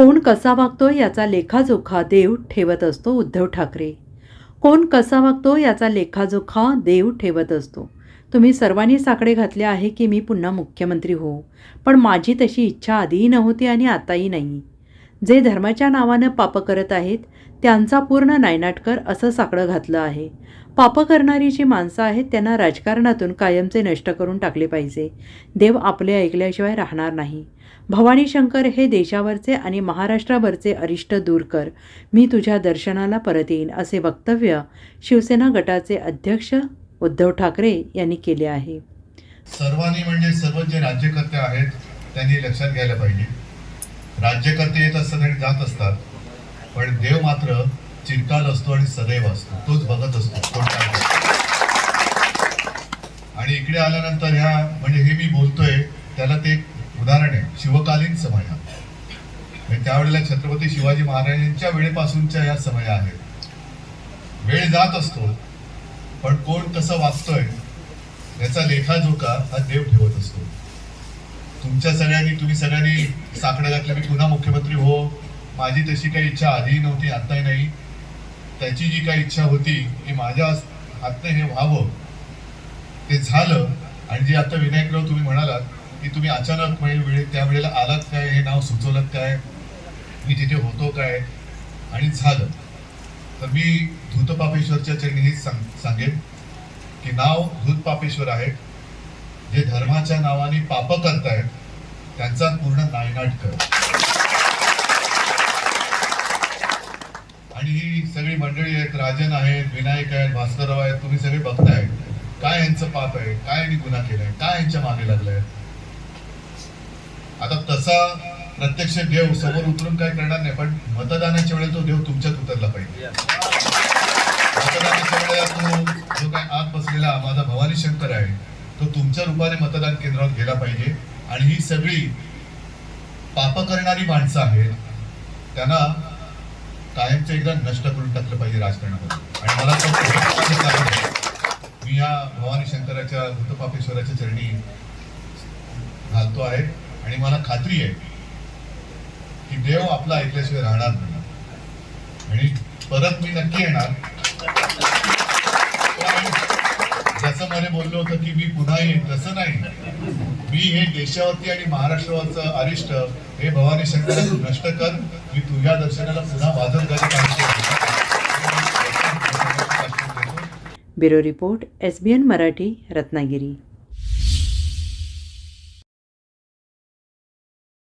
कोण कसा वागतो याचा लेखाजोखा देव ठेवत असतो उद्धव ठाकरे. कोण कसा वागतो याचा लेखाजोखा देव ठेवत असतो. तुम्ही सर्वांनी साकडे घातले आहे की मी पुन्हा मुख्यमंत्री हो. पण माझी तशी इच्छा आधीही नव्हती आणि आताही नाही. जे धर्माच्या नावानं पापं करत आहेत त्यांचा पूर्ण नायनाट कर असं साकडं घातलं आहे. पापं करणारी जी माणसं आहेत त्यांना राजकारणातून कायमचे नष्ट करून टाकले पाहिजे. देव आपले ऐकल्याशिवाय राहणार नाही. भवानी शंकर हे देशावरचे आणि महाराष्ट्रावरचे अरिष्ट दूर कर मी तुझ्या दर्शनाला परत येईन असे वक्तव्य शिवसेना गटाचे अध्यक्ष उद्धव ठाकरे यांनी केले आहे. सर्वांनी म्हणजे सर्व जे राज्यकर्ते आहेत त्यांनी लक्षात घ्यायला पाहिजे. राज्यकर्ते येत असतात आणि जात असतात पण देव मात्र चिरकाल असतो आणि सदैव असतो. तोच बघत असतो आणि इकडे आल्यानंतर ह्या म्हणजे हे मी बोलतोय त्याला ते एक उदाहरण आहे शिवकालीन समय. त्यावेळेला छत्रपती शिवाजी महाराजांच्या वेळेपासूनच्या या समय आहेत. वेळ जात असतो पण कोण कसं वाचतोय याचा लेखाजोखा हा देव तुमच्या सगळ्यांनी तुम्ही सगळ्यांनी साकडं घातलं. मी पुन्हा मुख्यमंत्री हो. माझी तशी काही इच्छा आधीही नव्हती आताही नाही. त्याची जी काही इच्छा होती की माझ्या हातनं हे व्हावं ते झालं. आणि जे आता विनायकराव तुम्ही म्हणालात की तुम्ही अचानक म्हणजे वेळे त्या वेळेला आलात काय? हे नाव सुचवलं काय? मी तिथे होतो काय? आणि झालं. तर मी धूतपापेश्वरच्या चरणी हेच सांग सांगेन की नाव धूतपापेश्वर आहे. जे धर्माच्या नावाने पाप करतायत त्यांचा पूर्ण नायनाट कर. आणि ही सगळी मंडळी आहेत राजन आहेत विनायक आहेत भास्करराव आहेत तुम्ही सगळे बघताय. काय यांचं पाप आहे? काय यांनी गुन्हा केलाय? काय यांच्या मागे लागलाय? आता तसा प्रत्यक्ष देव समोर उतरून काय करणार नाही पण मतदानाच्या वेळेला तो देव तुमच्यात उतरला पाहिजे. मतदानाच्या वेळेला तो जो काय आत बसलेला माझा भवानी शंकर आहे तो तुमच्या रूपाने मतदान केंद्रावर गेला पाहिजे. आणि ही सगळी पाप करणारी माणसं आहेत त्यांना कायमचं एकदा नष्ट करून टाकलं पाहिजे राजकारणामध्ये. आणि मला मी या भवानी शंकराच्या भूतपापेश्वराच्या चरणी घालतो आहे. आणि मला खात्री आहे की देव आपला ऐकल्याशिवाय राहणार नाही. आणि परत मी नक्की येणार. जसं बोललो होतं की मी पुन्हा येईन तसं नाही. मी हे देशावरती आणि महाराष्ट्रावरचं अरिष्ट हे भवानी शंकर तू नष्ट कर मी तुझ्या दर्शनाला पुन्हा वाजत गाडी bureau report S B N Marathi Ratnagiri.